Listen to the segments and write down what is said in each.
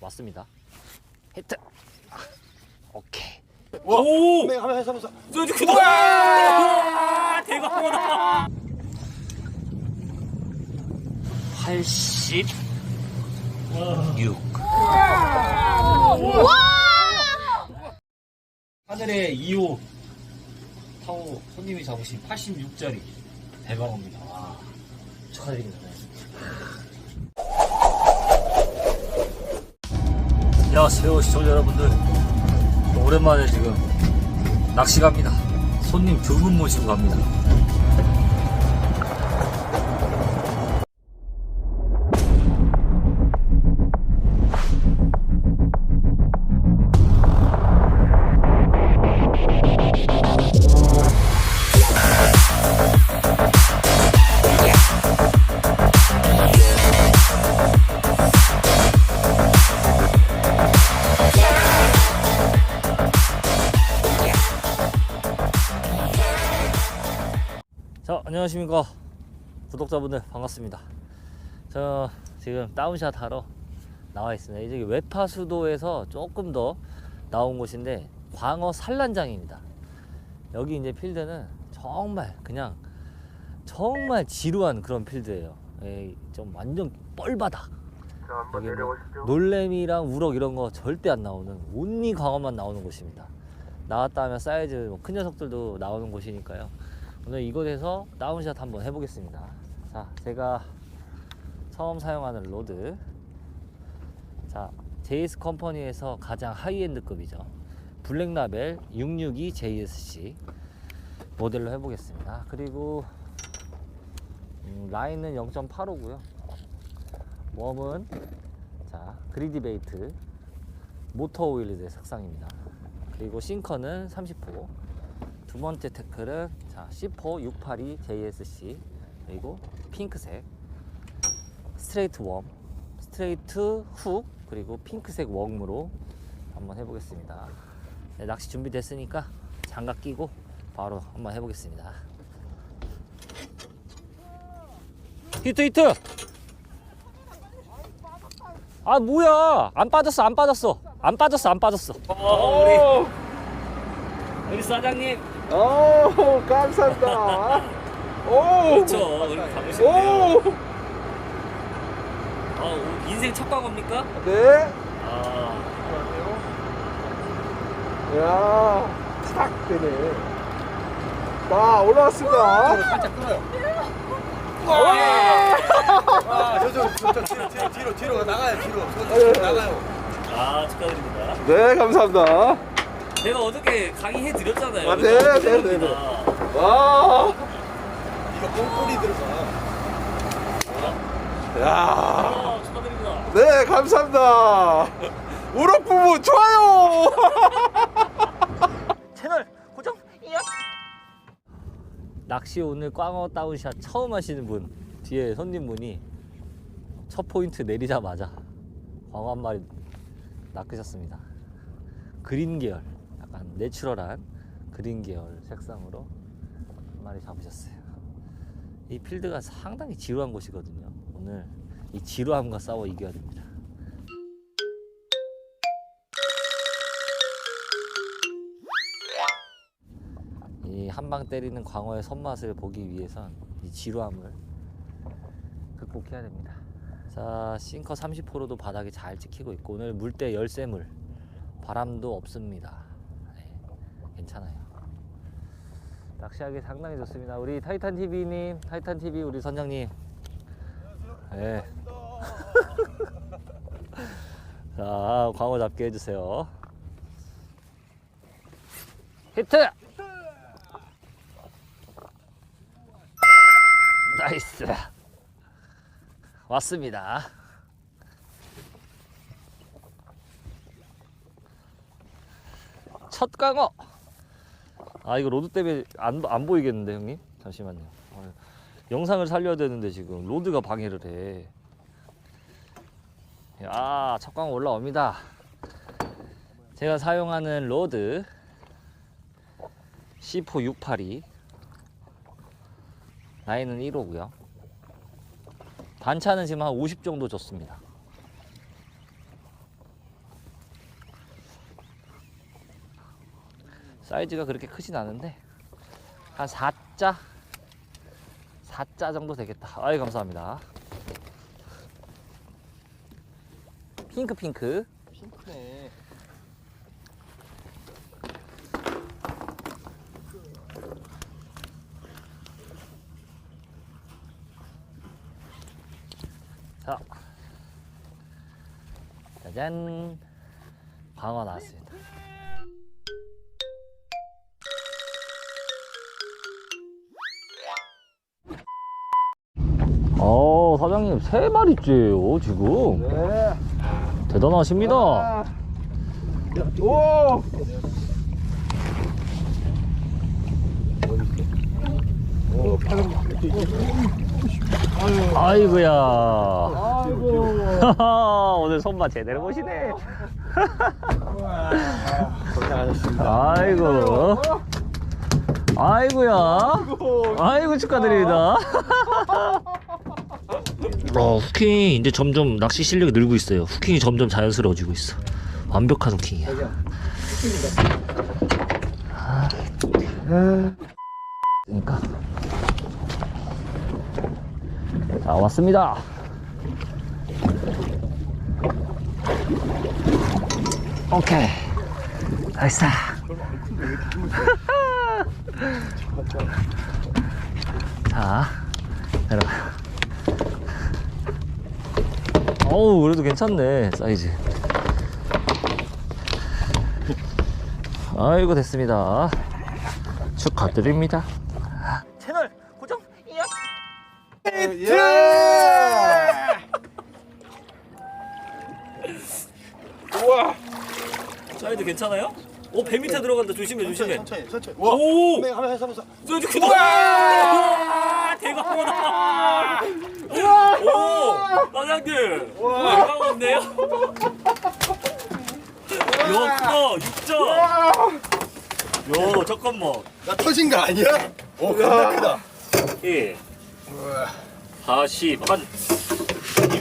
왔습니다. 히트. 아, 오케이. 오! 한번 한번 해서 한번 저 이제 그거 와! 대박이다. 86. 하늘의 2호 타고 손님이 잡으신 86짜리 대방어입니다. 와, 축하드립니다. 안녕하세요 시청자 여러분들. 오랜만에 지금 낚시 갑니다. 손님 두 분 모시고 갑니다 안녕하십니까 구독자분들 반갑습니다 저 지금 다운샷 하러 나와 있습니다 이제 외파수도에서 조금 더 나온 곳인데 광어 산란장입니다 여기 이제 필드는 정말 그냥 정말 지루한 그런 필드예요 예, 좀 완전 뻘바닥 여기 뭐. 놀래미랑 우럭 이런 거 절대 안 나오는 온리 광어만 나오는 곳입니다. 나왔다 하면 사이즈 뭐 큰 녀석들도 나오는 곳이니까요. 오늘 이곳에서 다운샷 한번 해보겠습니다. 자, 제가 처음 사용하는 로드. 자, JS 컴퍼니에서 가장 하이엔드급이죠. 블랙라벨 662 JSC 모델로 해보겠습니다. 그리고 음, 라인은 0.85고요. 웜은 자 그리디 베이트 모터 오일드 색상입니다. 그리고 싱커는 30호. 두 번째 태클은 자 C4 682 JSC 그리고 핑크색 스트레이트 웜, 스트레이트 훅 그리고 핑크색 웜으로 한번 해보겠습니다. 네, 낚시 준비됐으니까 장갑 끼고 바로 한번 해보겠습니다. 히트 히트! 아 뭐야 안 빠졌어 안 빠졌어 안 빠졌어 안 빠졌어 어, 우리 우리 사장님 오 감사합니다. 오. 그렇죠 우리 가보시는데요 오. 아, 오늘 인생 첫 광어입니까? 네. 아 야, 탁 되네. 자 올라왔습니다. 살짝 끊어요 와. 아, 저, 저, 저, 저, 뒤로, 뒤로, 뒤로, 뒤로 나가요, 뒤로. 저, 네. 뒤로 나가요. 아, 축하드립니다 네 감사합니다. 제가 어저께 강의해 드렸잖아요 아, 네, 네, 네, 네. 와. 이거 뽕뿌리 들어가. 야. 아, 축하드립니다 네 감사합니다. 우럭 부부 좋아요. 채널 고정 낚시 오늘 꽝어 다운샷 처음 하시는 분 뒤에 손님분이 첫 포인트 내리자마자 광어 한 마리 낚으셨습니다 그린 계열 약간 내추럴한 그린 계열 색상으로 한 마리 잡으셨어요 이 필드가 상당히 지루한 곳이거든요 오늘 이 지루함과 싸워 이겨야 됩니다 이 한방 때리는 광어의 손맛을 보기 위해선 이 지루함을 극복해야 됩니다. 자, 싱커 30호로도 바닥이 잘 찍히고 있고 오늘 물때 열쇠물 바람도 없습니다. 네, 괜찮아요. 낚시하기 상당히 좋습니다. 우리 타이탄 TV님, 타이탄 TV 우리 선장님. 네. 자, 광어 잡게 해주세요. 히트! 나이스 왔습니다 첫 강어 아 이거 로드 때문에 안, 안 보이겠는데 형님? 잠시만요. 아, 영상을 살려야 되는데 지금 로드가 방해를 해야첫 강어 올라옵니다. 제가 사용하는 로드. C4 682 라인은 1호고요. 반차는 지금 한 50 정도 줬습니다. 사이즈가 그렇게 크진 않은데 한 4자 4자 정도 되겠다. 아이 감사합니다. 핑크 핑크. 핑크네. 자, 짜잔, 광어 나왔습니다. 어, 사장님 세 마리째요 지금 네. 대단하십니다. 아. 오. 아이고야. 아이고. 오늘 손맛 제대로 보시네. 아이고, 아이고야. 아이고 축하드립니다. 어, 후킹이 이제 점점 낚시 실력이 늘고 있어요. 후킹이 점점 자연스러워지고 있어. 완벽한 후킹이야. 아, 그러니까. 자, 왔습니다. 오케이. 나이스. 자, 내려가. 어우, 그래도 괜찮네, 사이즈. 아이고, 됐습니다. 축하드립니다. 채널 고정, 이야! 예. 우와. 사이즈 괜찮아요? 오, 배 밑에 들어간다. 조심해, 조심해. 천천히 천천히 오! 네, 사이즈 크다! 우와! 대박이다! 오! 없네요? 야, 크다! 육자! 야, 잠깐만. 나 터진 거 아니야? 오 크다 예. 40, 한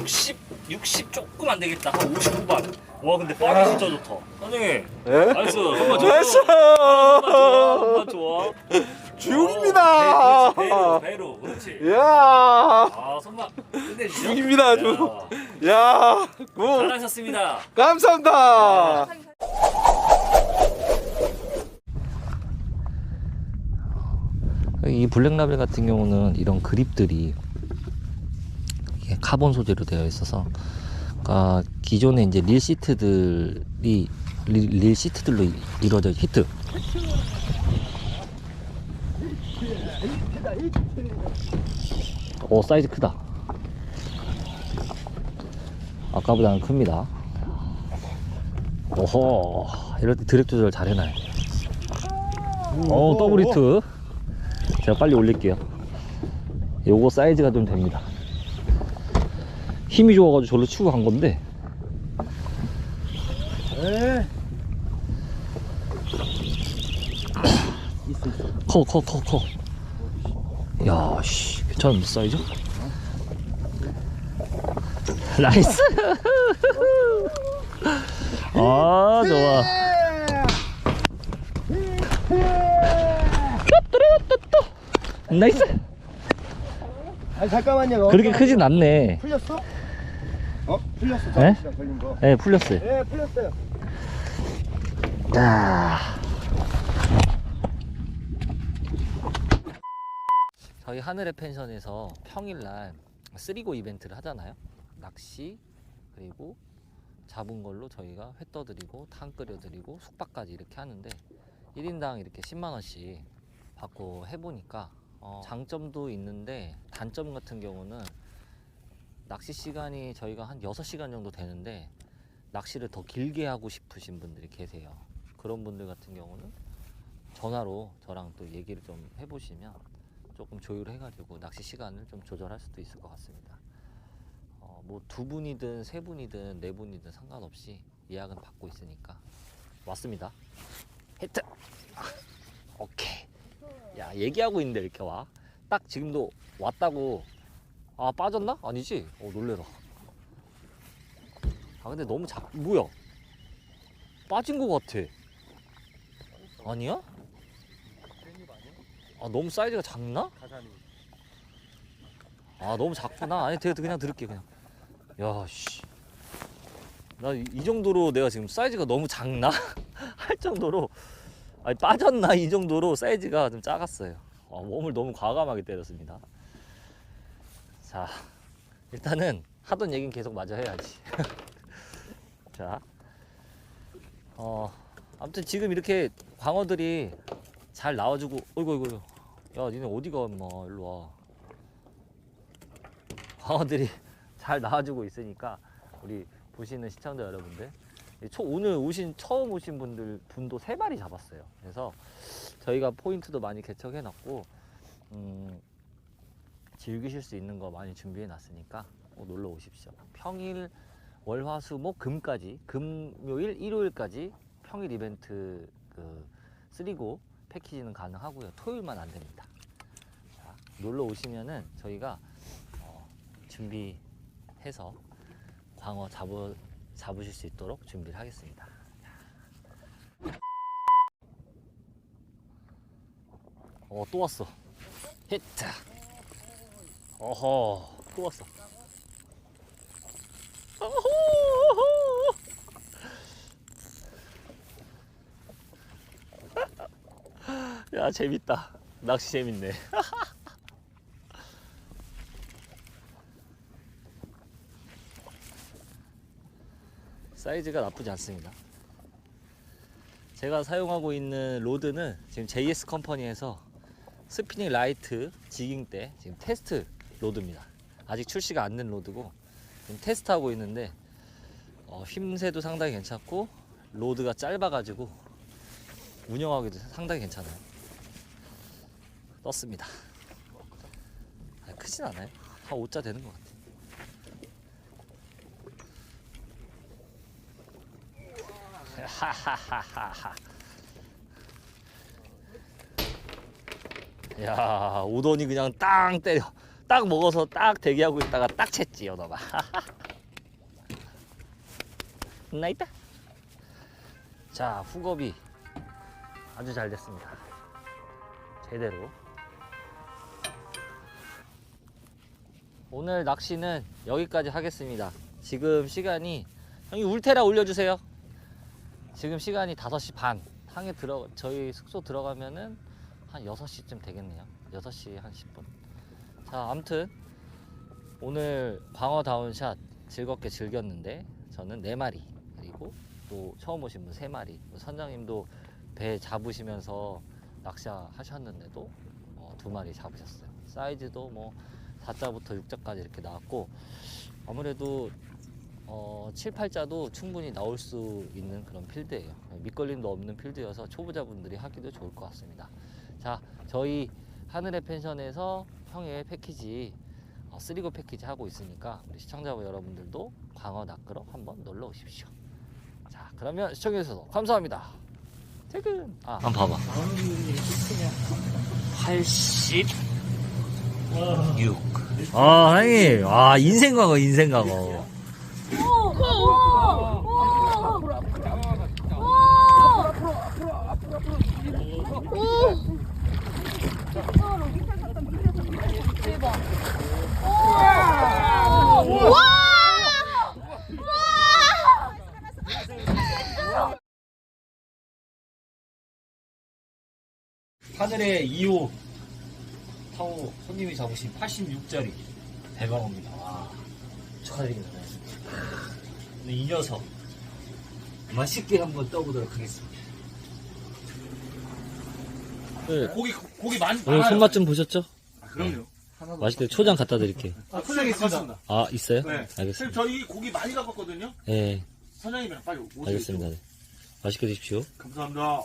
60, 60 조금 안 되겠다. 한 50 후반. 와, 근데 빵이 진짜 좋다. 사장님, 예? 나이스. 정말 좋아. 됐어. 정말 좋아. 죽입니다. 어, 배로, 배로, 그렇지. 야. 아, 손맛 끝내주죠. 죽입니다, 아주. 야, 야. 굿. 잘하셨습니다. 감사합니다. 이 블랙라벨 같은 경우는 이런 그립들이 이게 카본 소재로 되어 있어서 그러니까 기존의 이제 릴 시트들이 릴, 릴 시트들로 이- 이루어져 있- 히트 오 사이즈 크다 아까보다는 큽니다 오호 이럴 때 드랙 조절 잘 해놔야 돼 어, 더블 히트. 제가 빨리 올릴게요. 요거 사이즈가 좀 됩니다. 힘이 좋아가지고 저로 치고 간 건데. 커, 커, 커, 커. 야, 씨, 괜찮은데, 사이즈? 나이스! 아, 좋아. 나이스! 아 잠깐만요 그렇게 크진 않네. 풀렸어? 어? 풀렸어 네? 걸린 거 네, 풀렸어요. 예, 풀렸어요 자. 저희 하늘의 펜션에서 평일날 쓰리고 이벤트를 하잖아요. 낚시 그리고 잡은 걸로 저희가 회 떠드리고 탕 끓여드리고 숙박까지 이렇게 하는데 1인당 이렇게 10만 원씩 받고 해보니까 어, 장점도 있는데 단점 같은 경우는 낚시 시간이 저희가 한 6시간 정도 되는데 낚시를 더 길게 하고 싶으신 분들이 계세요. 그런 분들 같은 경우는 전화로 저랑 또 얘기를 좀 해보시면 조금 조율해가지고 낚시 시간을 좀 조절할 수도 있을 것 같습니다. 어, 뭐 두 분이든 세 분이든 네 분이든 상관없이 예약은 받고 있으니까 왔습니다. 히트. 오케이. 야 얘기하고 있는데 이렇게 와. 딱 지금도 왔다고. 아 빠졌나? 아니지? 어 놀래라. 아 근데 너무 작 뭐야? 빠진 것 같아. 아니야? 아 너무 사이즈가 작나? 아 너무 작구나. 아니 제가 그냥 들을게 그냥. 야 씨. 나 이 정도로 내가 지금 사이즈가 너무 작나 할 정도로 아니 빠졌나 이 정도로 사이즈가 좀 작았어요. 아, 몸을 너무 과감하게 때렸습니다. 자 일단은 하던 얘기는 계속 마저 해야지. 자, 어 아무튼 지금 이렇게 광어들이 잘 나와주고, 어이구 어이구. 야 니네 어디가 엄마 일로 와. 광어들이 잘 나와주고 있으니까 우리 보시는 시청자 여러분들 이 초, 오늘 오신 처음 오신 분들 분도 세 마리 잡았어요. 그래서 저희가 포인트도 많이 개척해 놨고 음, 즐기실 수 있는 거 많이 준비해 놨으니까 꼭 놀러 오십시오. 평일 월화수목 금까지 금요일 일요일까지 평일 이벤트 그 쓰리고 패키지는 가능하고요. 토요일만 안 됩니다. 자, 놀러 오시면은 저희가 어, 준비해서 광어 잡으, 잡으실 수 있도록 준비를 하겠습니다. 어, 또 왔어. 히트. 어허, 또 왔어. 야, 재밌다. 낚시 재밌네. 사이즈가 나쁘지 않습니다. 제가 사용하고 있는 로드는 지금 JS 컴퍼니에서 스피닝 라이트 지깅 때 지금 테스트 로드입니다. 아직 출시가 안 된 로드고 지금 테스트하고 있는데 어, 힘새도 상당히 괜찮고 로드가 짧아가지고 운영하기도 상당히 괜찮아요. 떴습니다. 아, 크진 않아요. 한 5자 되는 것 같아요. 하하하하하. 야, 오더니 그냥 땅 때려. 딱 먹어서 딱 대기하고 있다가 딱 챘지요, 너가. 나 있다. 자, 후겁이 아주 잘 됐습니다. 제대로. 오늘 낚시는 여기까지 하겠습니다. 지금 시간이 형이 울테라 올려주세요. 지금 시간이 5시 반. 항에 들어 저희 숙소 들어가면은 한 6시쯤 되겠네요. 6시 한 10분. 자, 아무튼 오늘 광어 다운 샷 즐겁게 즐겼는데 저는 4마리 그리고 또 처음 오신 분 3마리 선장님도 배 잡으시면서 낚시 하셨는데도 어, 2마리 잡으셨어요. 사이즈도 뭐 4자부터 6자까지 이렇게 나왔고 아무래도 어, 7, 8자도 충분히 나올 수 있는 그런 필드예요. 밑걸림도 없는 필드여서 초보자분들이 하기도 좋을 것 같습니다. 자, 저희 하늘의 펜션에서 평일 패키지 어, 쓰리고 패키지 하고 있으니까 우리 시청자 여러분들도 광어 낚으러 한번 놀러 오십시오. 자, 그러면 시청해 주셔서 감사합니다. 퇴근. 아, 한번 봐봐. 86. 아, 형님. 아, 인생 광어, 인생 광어. 하늘의 2호 타고 손님이 잡으신 86짜리 대방어입니다. 와, 축하드립니다. 근데 이 녀석 맛있게 한번 떠보도록 하겠습니다. 네, 고기 고기 많이 오늘 손맛 좀 보셨죠? 그럼요. 맛있게 초장 갖다 드릴게요. 아, 소장 있습니다. 아, 있어요? 네. 알겠습니다. 저희 고기 많이 잡았거든요. 예, 선장님이랑 빨리 오세요. 알겠습니다. 네. 맛있게 드십시오. 감사합니다.